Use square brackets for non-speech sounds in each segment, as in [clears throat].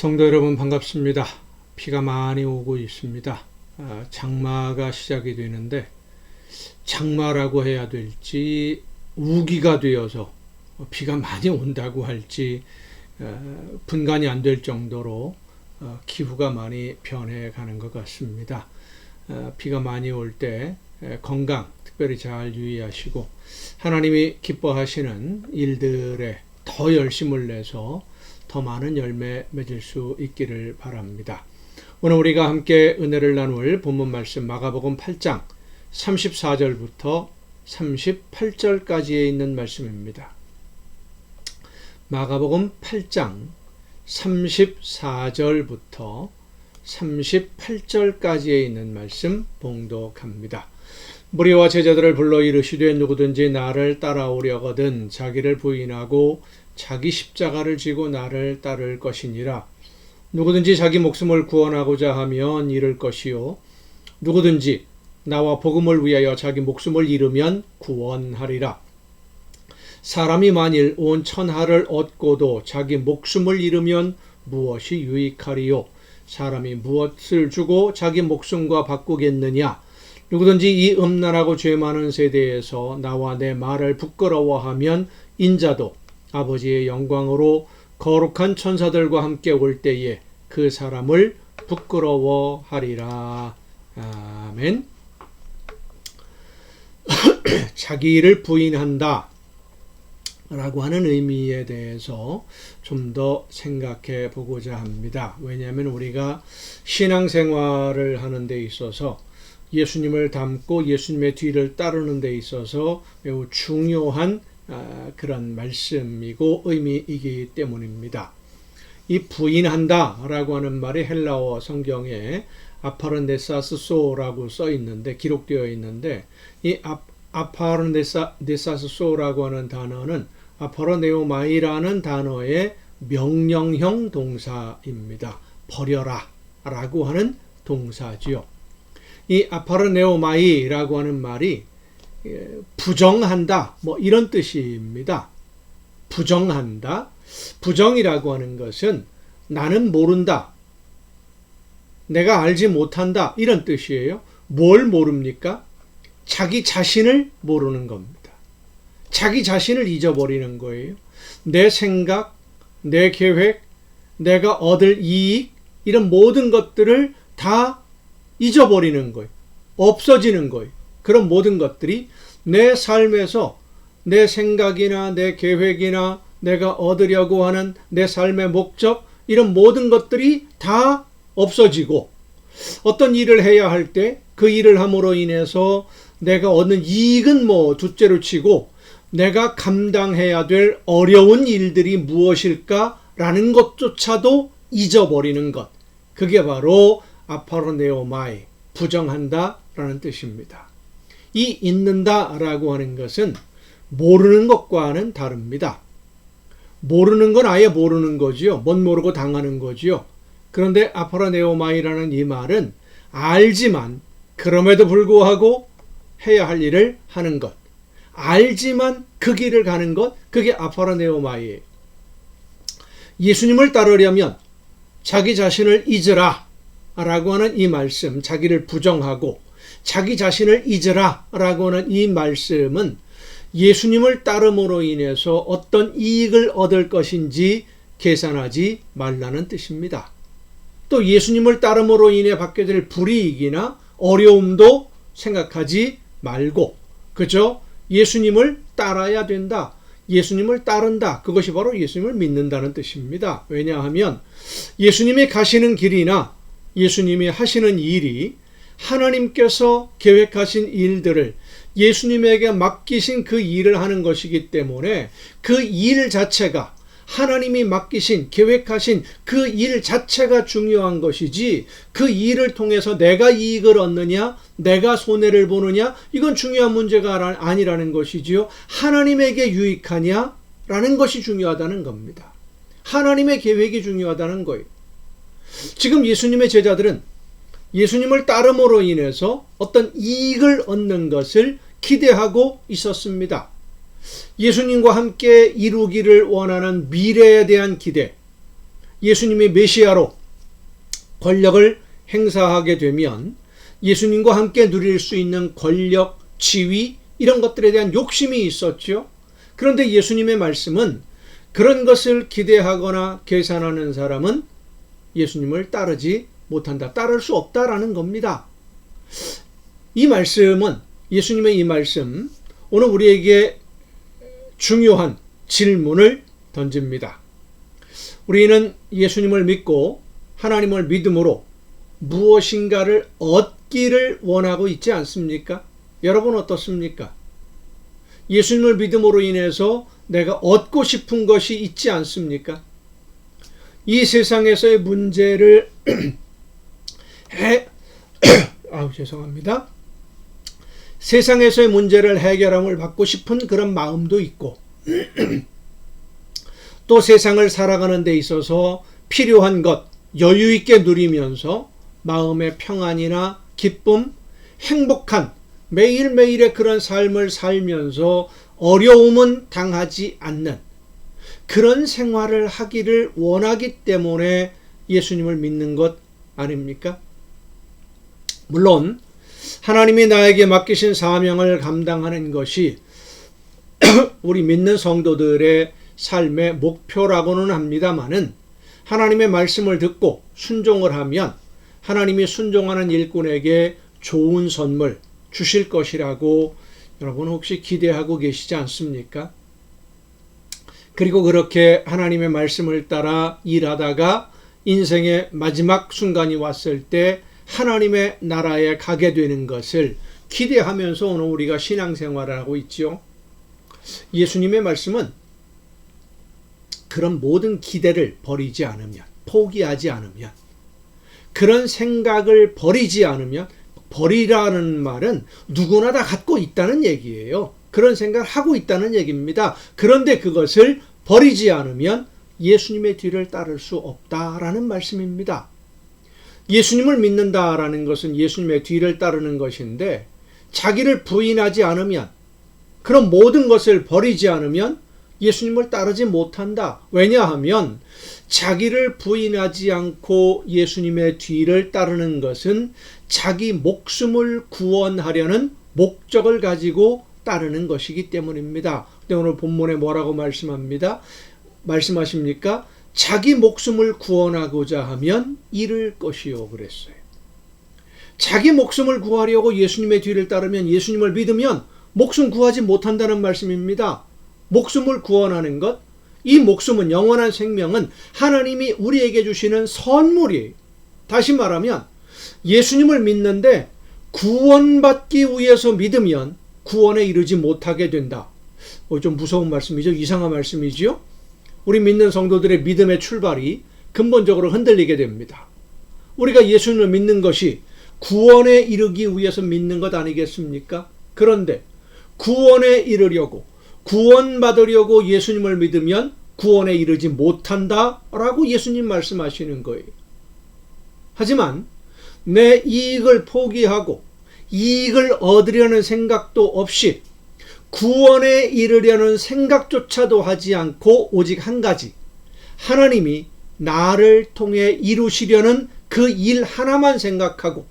성도 여러분 반갑습니다. 비가 많이 오고 있습니다. 아, 장마가 시작이 되는데 장마라고 해야 될지 우기가 되어서 비가 많이 온다고 할지 어, 분간이 안 될 정도로 어, 기후가 많이 변해가는 것 같습니다. 어, 비가 많이 올 때 건강 특별히 잘 유의하시고 하나님이 기뻐하시는 일들에 더 열심을 내서 더 많은 열매 맺을 수 있기를 바랍니다. 오늘 우리가 함께 은혜를 나눌 본문 말씀 마가복음 8장 34절부터 38절까지에 있는 말씀입니다. 마가복음 8장 34절부터 38절까지에 있는 말씀 봉독합니다. 무리와 제자들을 불러 이르시되 누구든지 나를 따라오려거든 자기를 부인하고 자기 십자가를 지고 나를 따를 것이니라. 누구든지 자기 목숨을 구원하고자 하면 잃을 것이요. 누구든지 나와 복음을 위하여 자기 목숨을 잃으면 구원하리라. 사람이 만일 온 천하를 얻고도 자기 목숨을 잃으면 무엇이 유익하리요? 사람이 무엇을 주고 자기 목숨과 바꾸겠느냐? 누구든지 이 음란하고 죄 많은 세대에서 나와 내 말을 부끄러워하면 인자도 아버지의 영광으로 거룩한 천사들과 함께 올 때에 그 사람을 부끄러워하리라. 아멘. [clears throat] 자기를 부인한다. 라고 하는 의미에 대해서 좀 더 생각해 보고자 합니다. 왜냐하면 우리가 신앙생활을 하는 데 있어서 예수님을 닮고 예수님의 뒤를 따르는 데 있어서 매우 중요한 아, 그런 말씀이고 의미이기 때문입니다. 이 부인한다 라고 하는 말이 헬라어 성경에 아파르네사스소라고 써 있는데 기록되어 있는데 이 아파르네사스소라고 하는 단어는 아파르네오마이라는 단어의 명령형 동사입니다. 버려라 라고 하는 동사지요. 이 아파르네오마이라고 하는 말이 예, 부정한다 뭐 이런 뜻입니다. 부정한다. 부정이라고 하는 것은 나는 모른다. 내가 알지 못한다. 이런 뜻이에요. 뭘 모릅니까? 자기 자신을 모르는 겁니다. 자기 자신을 잊어버리는 거예요. 내 생각, 내 계획, 내가 얻을 이익, 이런 모든 것들을 다 잊어버리는 거예요. 없어지는 거예요. 그런 모든 것들이 내 삶에서 내 생각이나 내 계획이나 내가 얻으려고 하는 내 삶의 목적, 이런 모든 것들이 다 없어지고 어떤 일을 해야 할 때 그 일을 함으로 인해서 내가 얻는 이익은 뭐 둘째로 치고 내가 감당해야 될 어려운 일들이 무엇일까라는 것조차도 잊어버리는 것. 그게 바로 아파르네오마이, 부정한다라는 뜻입니다. 이 잊는다라고 하는 것은 모르는 것과는 다릅니다. 모르는 건 아예 모르는 거지요. 못 모르고 당하는 거지요. 그런데 아파라네오마이라는 이 말은 알지만 그럼에도 불구하고 해야 할 일을 하는 것. 알지만 그 길을 가는 것. 그게 아파라네오마이예요. 예수님을 따르려면 자기 자신을 잊으라 라고 하는 이 말씀, 자기를 부정하고 자기 자신을 잊으라 라고 하는 이 말씀은 예수님을 따름으로 인해서 어떤 이익을 얻을 것인지 계산하지 말라는 뜻입니다. 또 예수님을 따름으로 인해 받게 될 불이익이나 어려움도 생각하지 말고, 그죠? 예수님을 따라야 된다. 예수님을 따른다. 그것이 바로 예수님을 믿는다는 뜻입니다. 왜냐하면 예수님이 가시는 길이나 예수님이 하시는 일이 하나님께서 계획하신 일들을 예수님에게 맡기신 그 일을 하는 것이기 때문에 그 일 자체가 하나님이 맡기신 계획하신 그 일 자체가 중요한 것이지 그 일을 통해서 내가 이익을 얻느냐 내가 손해를 보느냐 이건 중요한 문제가 아니라는 것이지요. 하나님에게 유익하냐 라는 것이 중요하다는 겁니다. 하나님의 계획이 중요하다는 거예요. 지금 예수님의 제자들은 예수님을 따름으로 인해서 어떤 이익을 얻는 것을 기대하고 있었습니다. 예수님과 함께 이루기를 원하는 미래에 대한 기대, 예수님이 메시아로 권력을 행사하게 되면 예수님과 함께 누릴 수 있는 권력, 지위 이런 것들에 대한 욕심이 있었죠. 그런데 예수님의 말씀은 그런 것을 기대하거나 계산하는 사람은 예수님을 따르지 못한다. 따를 수 없다라는 겁니다. 이 말씀은 예수님의 이 말씀 오늘 우리에게 중요한 질문을 던집니다. 우리는 예수님을 믿고 하나님을 믿음으로 무엇인가를 얻기를 원하고 있지 않습니까? 여러분 어떻습니까? 예수님을 믿음으로 인해서 내가 얻고 싶은 것이 있지 않습니까? 이 세상에서의 문제를 해, [clears throat] [coughs] 아우, 죄송합니다. 세상에서의 문제를 해결함을 받고 싶은 그런 마음도 있고, [coughs] 또 세상을 살아가는 데 있어서 필요한 것, 여유 있게 누리면서 마음의 평안이나 기쁨, 행복한 매일매일의 그런 삶을 살면서 어려움은 당하지 않는 그런 생활을 하기를 원하기 때문에 예수님을 믿는 것 아닙니까? 물론 하나님이 나에게 맡기신 사명을 감당하는 것이 [clears throat] 우리 믿는 성도들의 삶의 목표라고는 합니다만은 하나님의 말씀을 듣고 순종을 하면 하나님이 순종하는 일꾼에게 좋은 선물 주실 것이라고 여러분 혹시 기대하고 계시지 않습니까? 그리고 그렇게 하나님의 말씀을 따라 일하다가 인생의 마지막 순간이 왔을 때 하나님의 나라에 가게 되는 것을 기대하면서 오늘 우리가 신앙생활을 하고 있지요. 예수님의 말씀은 그런 모든 기대를 버리지 않으면, 포기하지 않으면, 그런 생각을 버리지 않으면, 버리라는 말은 누구나 다 갖고 있다는 얘기예요. 그런 생각을 하고 있다는 얘기입니다. 그런데 그것을 버리지 않으면 예수님의 뒤를 따를 수 없다라는 말씀입니다. 예수님을 믿는다라는 것은 예수님의 뒤를 따르는 것인데 자기를 부인하지 않으면 그런 모든 것을 버리지 않으면 예수님을 따르지 못한다. 왜냐하면 자기를 부인하지 않고 예수님의 뒤를 따르는 것은 자기 목숨을 구원하려는 목적을 가지고 따르는 것이기 때문입니다. 근데 오늘 본문에 뭐라고 말씀합니다? 말씀하십니까? 자기 목숨을 구원하고자 하면 잃을 것이요 그랬어요. 자기 목숨을 구하려고 예수님의 뒤를 따르면 예수님을 믿으면 목숨 구하지 못한다는 말씀입니다. 목숨을 구원하는 것, 이 목숨은 영원한 생명은 하나님이 우리에게 주시는 선물이에요. 다시 말하면 예수님을 믿는데 구원받기 위해서 믿으면 구원에 이르지 못하게 된다. 어, 좀 무서운 말씀이죠. 이상한 말씀이지요. 우리 믿는 성도들의 믿음의 출발이 근본적으로 흔들리게 됩니다. 우리가 예수님을 믿는 것이 구원에 이르기 위해서 믿는 것 아니겠습니까? 그런데 구원에 이르려고 구원받으려고 예수님을 믿으면 구원에 이르지 못한다 라고 예수님 말씀하시는 거예요. 하지만 내 이익을 포기하고 이익을 얻으려는 생각도 없이 구원에 이르려는 생각조차도 하지 않고 오직 한 가지. 하나님이 나를 통해 이루시려는 그 일 하나만 생각하고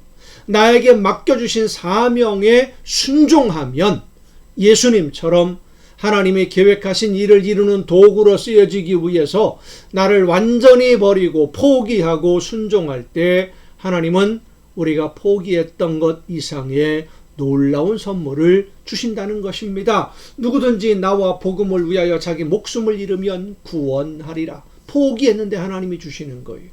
나에게 맡겨주신 사명에 순종하면 예수님처럼 하나님이 계획하신 일을 이루는 도구로 쓰여지기 위해서 나를 완전히 버리고 포기하고 순종할 때 하나님은 우리가 포기했던 것 이상의 놀라운 선물을 주신다는 것입니다. 누구든지 나와 복음을 위하여 자기 목숨을 잃으면 구원하리라. 포기했는데 하나님이 주시는 거예요.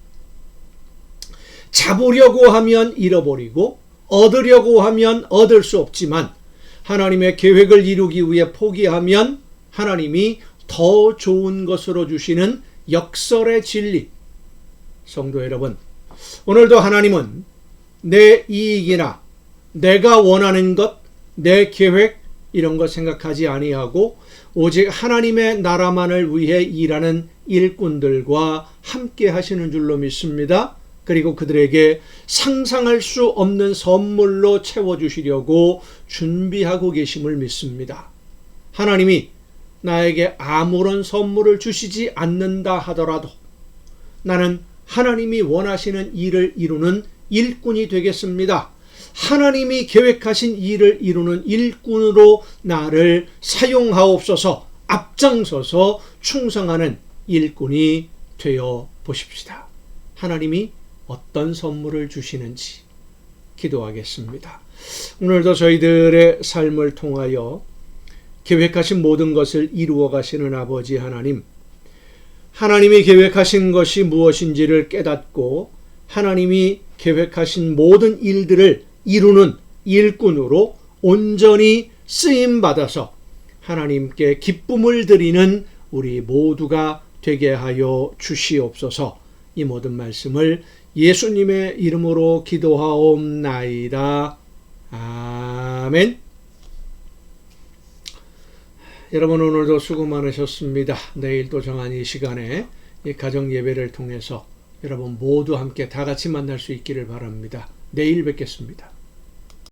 잡으려고 하면 잃어버리고 얻으려고 하면 얻을 수 없지만 하나님의 계획을 이루기 위해 포기하면 하나님이 더 좋은 것으로 주시는 역설의 진리. 성도 여러분, 오늘도 하나님은 내 이익이나 내가 원하는 것, 내 계획 이런 것 생각하지 아니하고 오직 하나님의 나라만을 위해 일하는 일꾼들과 함께 하시는 줄로 믿습니다. 그리고 그들에게 상상할 수 없는 선물로 채워주시려고 준비하고 계심을 믿습니다. 하나님이 나에게 아무런 선물을 주시지 않는다 하더라도 나는 하나님이 원하시는 일을 이루는 일꾼이 되겠습니다. 하나님이 계획하신 일을 이루는 일꾼으로 나를 사용하옵소서 앞장서서 충성하는 일꾼이 되어 보십시다. 하나님이 어떤 선물을 주시는지 기도하겠습니다. 오늘도 저희들의 삶을 통하여 계획하신 모든 것을 이루어 가시는 아버지 하나님, 하나님이 계획하신 것이 무엇인지를 깨닫고 하나님이 계획하신 모든 일들을 이루는 일꾼으로 온전히 쓰임 받아서 하나님께 기쁨을 드리는 우리 모두가 되게 하여 주시옵소서. 이 모든 말씀을 예수님의 이름으로 기도하옵나이다. 아멘. 여러분 오늘도 수고 많으셨습니다. 내일도 정한 이 시간에 이 가정 예배를 통해서 여러분 모두 함께 다 같이 만날 수 있기를 바랍니다. 내일 뵙겠습니다.